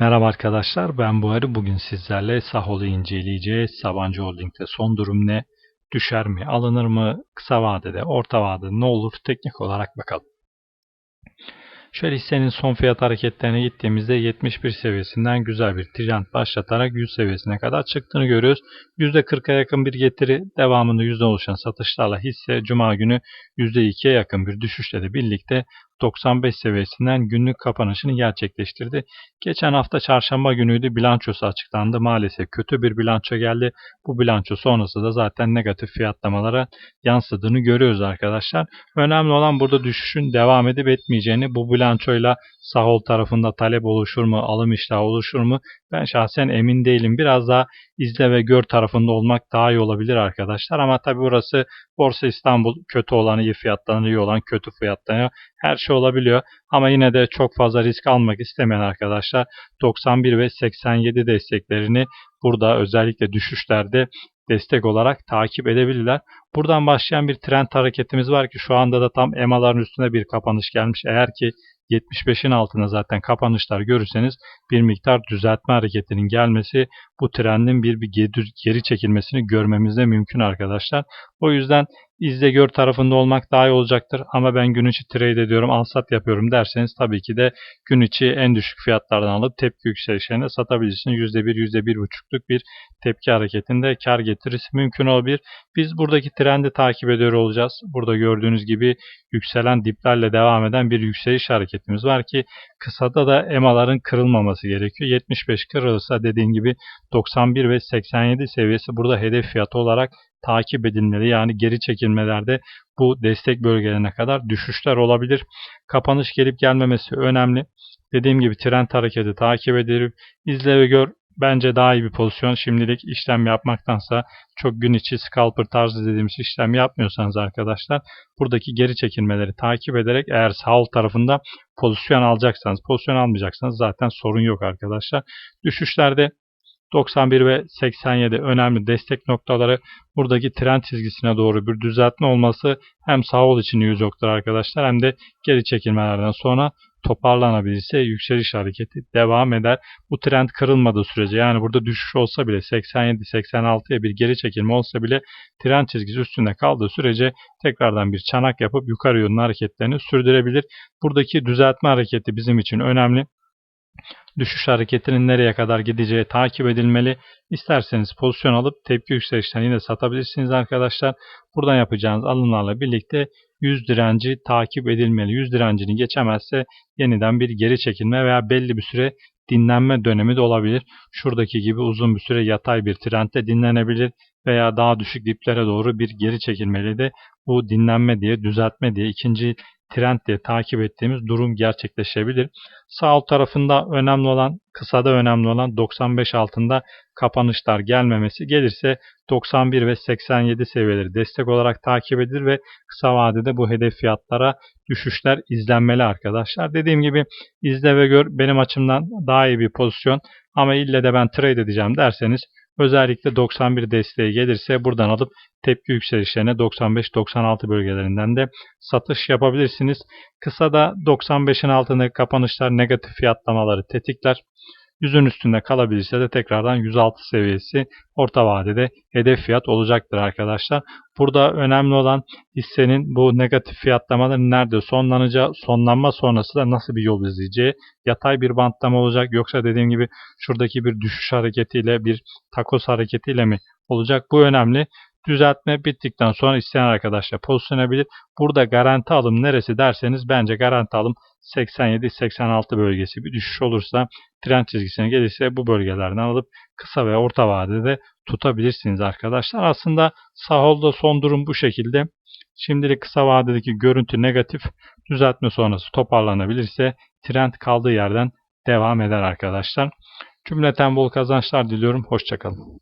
Merhaba arkadaşlar ben Buhari. Bugün sizlerle Sahol'u inceleyeceğiz. Sabancı Holding'de son durum ne? Düşer mi? Alınır mı? Kısa vadede, orta vadede ne olur? Teknik olarak bakalım. Şöyle hissenin son fiyat hareketlerine gittiğimizde 71 seviyesinden güzel bir trend başlatarak 100 seviyesine kadar çıktığını görüyoruz. %40'a yakın bir getiri devamında %10 oluşan satışlarla hisse Cuma günü %2'ye yakın bir düşüşle de birlikte 95 seviyesinden günlük kapanışını gerçekleştirdi. Geçen hafta çarşamba günüydü bilançosu açıklandı. Maalesef kötü bir bilanço geldi. Bu bilanço sonrası da zaten negatif fiyatlamalara yansıdığını görüyoruz arkadaşlar. Önemli olan burada düşüşün devam edip etmeyeceğini bu bilançoyla Sahol tarafında talep oluşur mu, alım iştahı oluşur mu? Ben şahsen emin değilim. Biraz daha izle ve gör tarafında olmak daha iyi olabilir arkadaşlar. Ama tabi burası Borsa İstanbul kötü olan iyi fiyatlanıyor, olan kötü fiyatlanıyor. Her şey olabiliyor. Ama yine de çok fazla risk almak istemeyen arkadaşlar 91 ve 87 desteklerini burada özellikle düşüşlerde destek olarak takip edebilirler. Buradan başlayan bir trend hareketimiz var ki şu anda da tam EMA'ların üstüne bir kapanış gelmiş. Eğer ki 75'in altında zaten kapanışlar görürseniz bir miktar düzeltme hareketinin gelmesi bu trendin bir, bir geri çekilmesini görmemiz mümkün arkadaşlar. O yüzden izle gör tarafında olmak daha iyi olacaktır. Ama ben gün içi trade ediyorum, al sat yapıyorum derseniz tabii ki de gün içi en düşük fiyatlardan alıp tepki yükselişlerine satabilirsiniz. %1, %1,5'luk bir tepki hareketinde kar getirisi mümkün olabilir. Biz buradaki trendi takip ediyor olacağız. Burada gördüğünüz gibi yükselen diplerle devam eden bir yükseliş hareketimiz var ki kısada da EMA'ların kırılmaması gerekiyor. 75 kırılırsa dediğim gibi 91 ve 87 seviyesi burada hedef fiyatı olarak takip edilmeli. Yani geri çekilmelerde bu destek bölgelerine kadar düşüşler olabilir. Kapanış gelip gelmemesi önemli. Dediğim gibi trend hareketi takip edilip izle ve gör bence daha iyi bir pozisyon. Şimdilik işlem yapmaktansa çok gün içi scalper tarzı dediğimiz işlem yapmıyorsanız arkadaşlar buradaki geri çekilmeleri takip ederek eğer sağ tarafında pozisyon alacaksanız pozisyon almayacaksanız zaten sorun yok arkadaşlar. Düşüşlerde 91 ve 87 önemli destek noktaları buradaki trend çizgisine doğru bir düzeltme olması hem sağ ol için yoktur arkadaşlar hem de geri çekilmelerden sonra toparlanabilirse yükseliş hareketi devam eder. Bu trend kırılmadığı sürece yani burada düşüş olsa bile 87-86'ya bir geri çekilme olsa bile trend çizgisi üstünde kaldığı sürece tekrardan bir çanak yapıp yukarı yönlü hareketlerini sürdürebilir. Buradaki düzeltme hareketi bizim için önemli düşüş hareketinin nereye kadar gideceği takip edilmeli. İsterseniz pozisyon alıp tepki yükselişten yine satabilirsiniz arkadaşlar. Buradan yapacağınız alımlarla birlikte 100 direnci takip edilmeli. 100 direncini geçemezse yeniden bir geri çekilme veya belli bir süre dinlenme dönemi de olabilir. Şuradaki gibi uzun bir süre yatay bir trendde dinlenebilir veya daha düşük diplere doğru bir geri çekilmeli de bu dinlenme diye düzeltme diye ikinci trend diye takip ettiğimiz durum gerçekleşebilir. Sağ alt tarafında önemli olan, kısada önemli olan 95 altında kapanışlar gelmemesi gelirse 91 ve 87 seviyeleri destek olarak takip edilir ve kısa vadede bu hedef fiyatlara düşüşler izlenmeli arkadaşlar. Dediğim gibi izle ve gör benim açımdan daha iyi bir pozisyon ama ille de ben trade edeceğim derseniz Özellikle 91 desteği gelirse buradan alıp tepki yükselişlerine 95-96 bölgelerinden de satış yapabilirsiniz. Kısa da 95'in altındaki kapanışlar negatif fiyatlamaları tetikler. Yüzün üstünde kalabilirse de tekrardan 106 seviyesi orta vadede hedef fiyat olacaktır arkadaşlar. Burada önemli olan hissenin bu negatif fiyatlamaların nerede sonlanacağı, sonlanma sonrası da nasıl bir yol izleyeceği, yatay bir bantlama olacak yoksa dediğim gibi şuradaki bir düşüş hareketiyle bir takos hareketiyle mi olacak? Bu önemli. Düzeltme bittikten sonra isteyen arkadaşlar pozisyonabilir. Burada garanti alım neresi derseniz bence garanti alım 87-86 bölgesi bir düşüş olursa trend çizgisine gelirse bu bölgelerden alıp kısa ve orta vadede tutabilirsiniz arkadaşlar. Aslında Sahol'da son durum bu şekilde. Şimdilik kısa vadedeki görüntü negatif. Düzeltme sonrası toparlanabilirse trend kaldığı yerden devam eder arkadaşlar. Cümleten bol kazançlar diliyorum. Hoşçakalın.